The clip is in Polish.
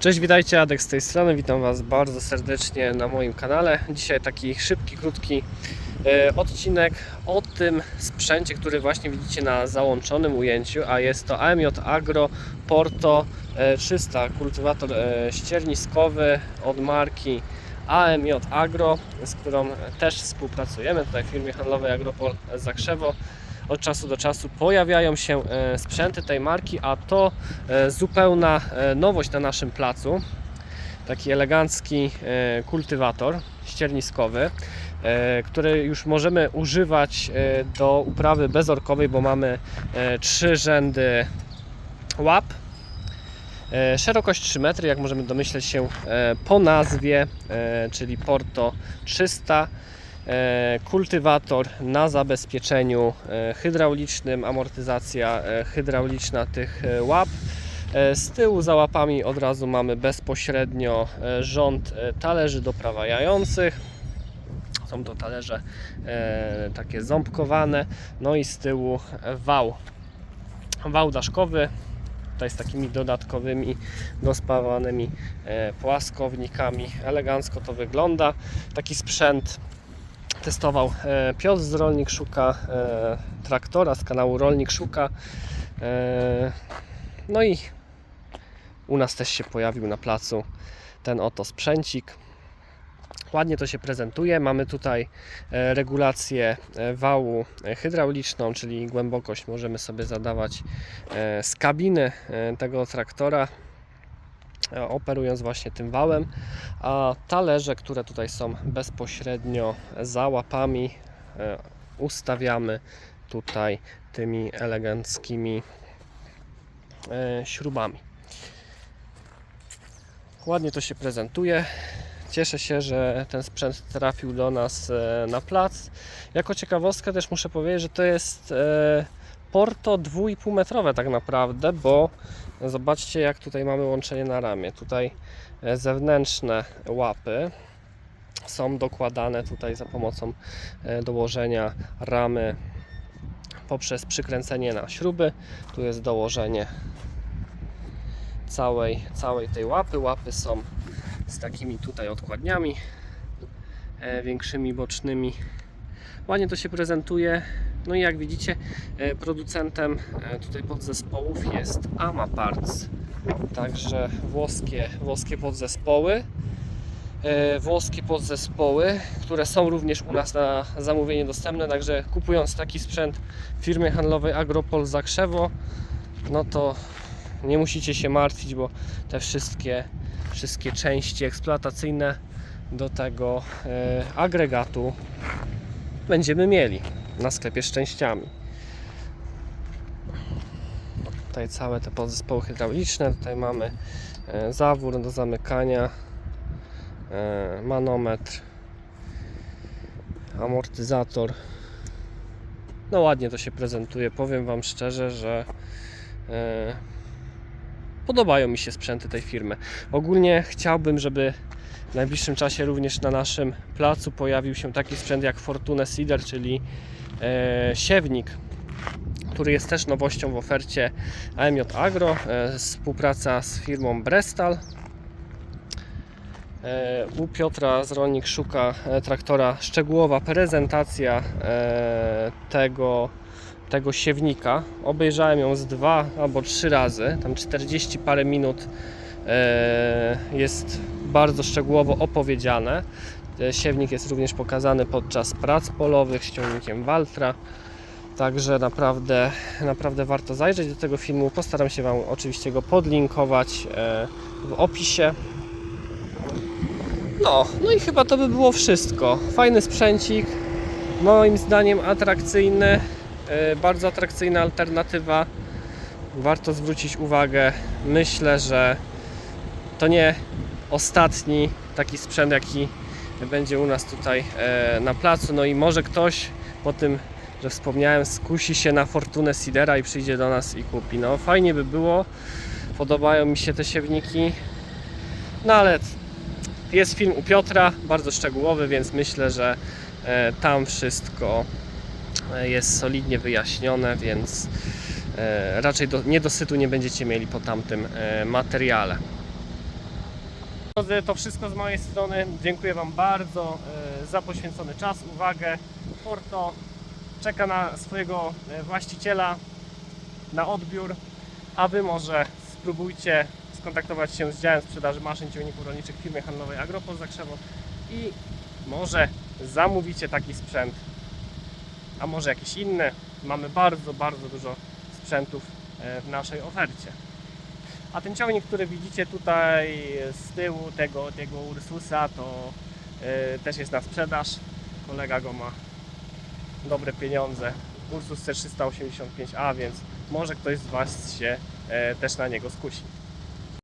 Cześć, witajcie, Adek z tej strony. Witam Was bardzo serdecznie na moim kanale. Dzisiaj taki szybki, krótki e, odcinek o tym sprzęcie, który właśnie widzicie na załączonym ujęciu, a jest to AMJ Agro Porto e, 300, kultywator e, ścierniskowy od marki AMJ Agro, z którą też współpracujemy tutaj w firmie handlowej Agropol Zakrzewo. Od czasu do czasu pojawiają się e, sprzęty tej marki, a to e, zupełna e, nowość na naszym placu. Taki elegancki kultywator ścierniskowy, który już możemy używać do uprawy bezorkowej, bo mamy trzy rzędy łap. Szerokość 3 metry, jak możemy domyśleć się po nazwie, czyli Porto 300. E, Kultywator na zabezpieczeniu e, hydraulicznym, amortyzacja e, hydrauliczna tych łap. Z tyłu za łapami od razu mamy bezpośrednio rząd talerzy doprawających. Są to talerze takie ząbkowane, no i z tyłu wał. Wał daszkowy, tutaj z takimi dodatkowymi dospawanymi płaskownikami. Elegancko to wygląda. Taki sprzęt testował e, Piotr z Rolnik Szuka, e, traktora z kanału Rolnik Szuka. E, no i u nas też się pojawił na placu ten oto sprzęcik. Ładnie to się prezentuje. Mamy tutaj regulację wału hydrauliczną, czyli głębokość możemy sobie zadawać z kabiny tego traktora, operując właśnie tym wałem. A talerze, które tutaj są bezpośrednio za łapami, e, ustawiamy tutaj tymi eleganckimi e, śrubami. Ładnie to się prezentuje. Cieszę się, że ten sprzęt trafił do nas e, na plac. Jako ciekawostkę też muszę powiedzieć, że to jest e, Porto 2,5 metrowe tak naprawdę, bo zobaczcie jak tutaj mamy łączenie na ramię. Tutaj e, zewnętrzne łapy są dokładane tutaj za pomocą e, dołożenia ramy poprzez przykręcenie na śruby. Tu jest dołożenie całej, całej tej łapy. Łapy są z takimi tutaj odkładniami e, większymi, bocznymi. Ładnie to się prezentuje. No i jak widzicie, e, producentem e, tutaj podzespołów jest Ama Parts. Także włoskie, włoskie podzespoły. E, Włoskie podzespoły, które są również u nas na zamówienie dostępne. Także kupując taki sprzęt w firmie handlowej Agropol Zakrzewo, no to nie musicie się martwić, bo te wszystkie, wszystkie części eksploatacyjne do tego agregatu będziemy mieli na sklepie z częściami. Tutaj całe te podzespoły hydrauliczne, tutaj mamy e, zawór do zamykania, e, manometr, amortyzator. No ładnie to się prezentuje. Powiem Wam szczerze, że e, podobają mi się sprzęty tej firmy. Ogólnie chciałbym, żeby w najbliższym czasie również na naszym placu pojawił się taki sprzęt jak Fortuna Seeder, czyli e, siewnik, który jest też nowością w ofercie AMJ Agro. E, współpraca z firmą Brestal. E, u Piotra z Rolnik szuka e, traktora szczegółowa prezentacja e, tego, tego siewnika. Obejrzałem ją z dwa albo trzy razy, tam 40 parę minut jest bardzo szczegółowo opowiedziane. E, Siewnik jest również pokazany podczas prac polowych z ciągnikiem Waltra. Także naprawdę, naprawdę warto zajrzeć do tego filmu. Postaram się Wam oczywiście go podlinkować e, w opisie. No, no i chyba to by było wszystko. Fajny sprzęcik, moim zdaniem atrakcyjny, e, bardzo atrakcyjna alternatywa. Warto zwrócić uwagę. Myślę, że to nie ostatni taki sprzęt, jaki będzie u nas tutaj e, na placu. No i może ktoś po tym, że wspomniałem, skusi się na fortunę Sidera i przyjdzie do nas i kupi. No fajnie by było. Podobają mi się te siewniki. No ale jest film u Piotra, bardzo szczegółowy, więc myślę, że e, tam wszystko e, jest solidnie wyjaśnione, więc raczej do, niedosytu nie będziecie mieli po tamtym materiale. Drodzy, to wszystko z mojej strony. Dziękuję Wam bardzo e, za poświęcony czas, uwagę. Porto czeka na swojego e, właściciela na odbiór, a Wy może spróbujcie skontaktować się z działem sprzedaży maszyn ciągników rolniczych firmy handlowej Agropol Zakrzewo i może zamówicie taki sprzęt, a może jakieś inne. Mamy bardzo, bardzo dużo sprzętów e, w naszej ofercie. A ten ciągnik, który widzicie tutaj z tyłu tego, tego Ursusa, to e, też jest na sprzedaż. Kolega go ma dobre pieniądze. Ursus C385A, więc może ktoś z Was się e, też na niego skusi.